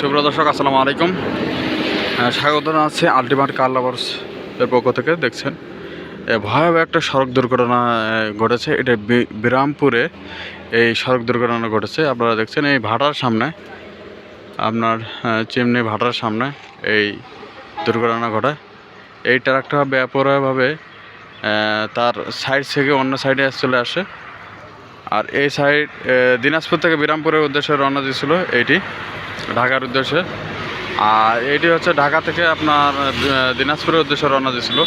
সুপ্রিয় দর্শক, আসসালামু আলাইকুম। স্বাগত আছে আলটিমেট কার লাভার্স এর পক্ষ থেকে, দেখছেন? ভয়াবহ একটা সড়ক দুর্ঘটনা ঘটেছে। এটা বিরামপুরে এই সড়ক দুর্ঘটনা ঘটেছে। আপনারা দেখছেন এই ভাটার সামনে, আপনার চিমনি ভাটার সামনে এই দুর্ঘটনা ঘটে। এই ট্রাকটা ব্যাপকভাবে তার সাইড থেকে অন্য সাইডে চলে আসে। আর এই সাইড দিনাজপুর থেকে বিরামপুরের উদ্দেশ্যে রওনা দিয়েছিল এইটি ঢাকার উদ্দেশ্যে। আর এটি হচ্ছে ঢাকা থেকে আপনার দিনাজপুরের উদ্দেশ্যে রওনা দিয়েছিল।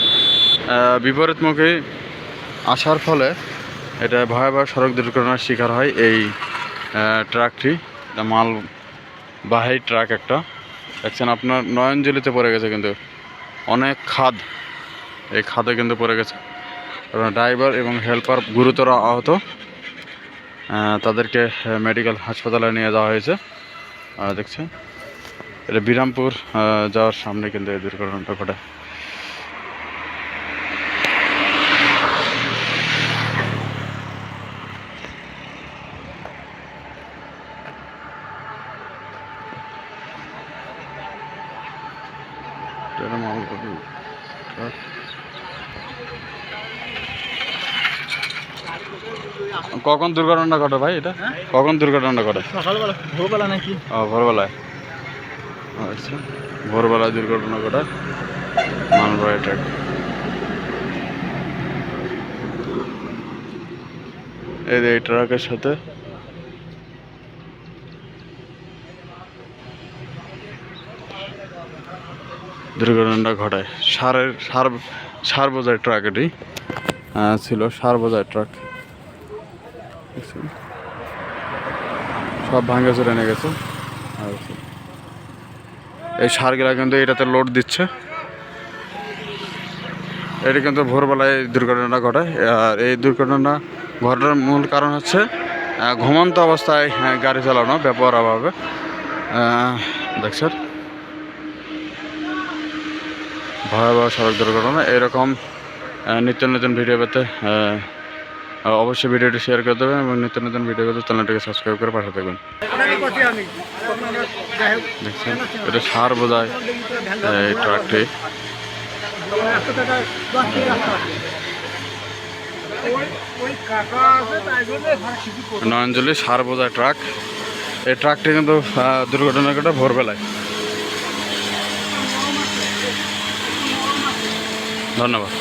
বিপরীতমুখী আসার ফলে এটা ভয়াবহ সড়ক দুর্ঘটনার শিকার হয় এই ট্রাকটি। মাল মালবাহী ট্রাক একটা। দেখছেন আপনার নয়নজলিতে পড়ে গেছে কিন্তু। অনেক খাদ, এই খাদে কিন্তু পড়ে গেছে। ড্রাইভার এবং হেল্পার গুরুতর আহত। তাদেরকে মেডিকেল হাসপাতালে নিয়ে যাওয়া হয়েছে। দেখছেন এটা বিরামপুর যাওয়ার সামনে কিন্তু এই দুর্ঘটনাটা ঘটে মালগাড়ি ট্রাক। কখন দুর্ঘটনা ঘটে ভাই এটা? কখন দুর্ঘটনা ঘটে? সকালবেলা ভোরবেলা নাকি? ও ভোরবেলায়। আচ্ছা ভোরবেলায় দুর্ঘটনা ঘটে মানবাড়ি ট্রাক এই যে এই ট্রাকের সাথে দুর্ঘটনাটা ঘটায় সারের সার সার বোঝায় ট্রাক এটি। ছিল সার বোঝায় ট্রাক? সব ভাঙে চলে নিয়ে গেছে। আর এই সারগুলা কিন্তু এটাতে লোড দিচ্ছে। এটা কিন্তু ভোরবেলায় দুর্ঘটনা ঘটে আর এই দুর্ঘটনা ঘটার মূল কারণ হচ্ছে ঘুমন্ত অবস্থায় গাড়ি চালানো ব্যাপকভাবে আহ, দেখছেন? ভয়াবহ সড়ক দুর্ঘটনা। এরকম নিত্য নতুন ভিডিও পেতে অবশ্যই ভিডিওটি শেয়ার করে দেবেন এবং নিত্য নতুন ভিডিও পেতে চ্যানেলটিকে সাবস্ক্রাইব করে পাশে দেবেন দেখছেন? এটা সার বোঝায় এই ট্রাকটি নয়নজলি সার বোঝায় ট্রাক এই ট্রাকটি কিন্তু দুর্ঘটনা ঘটে ভোরবেলায়। ধন্যবাদ।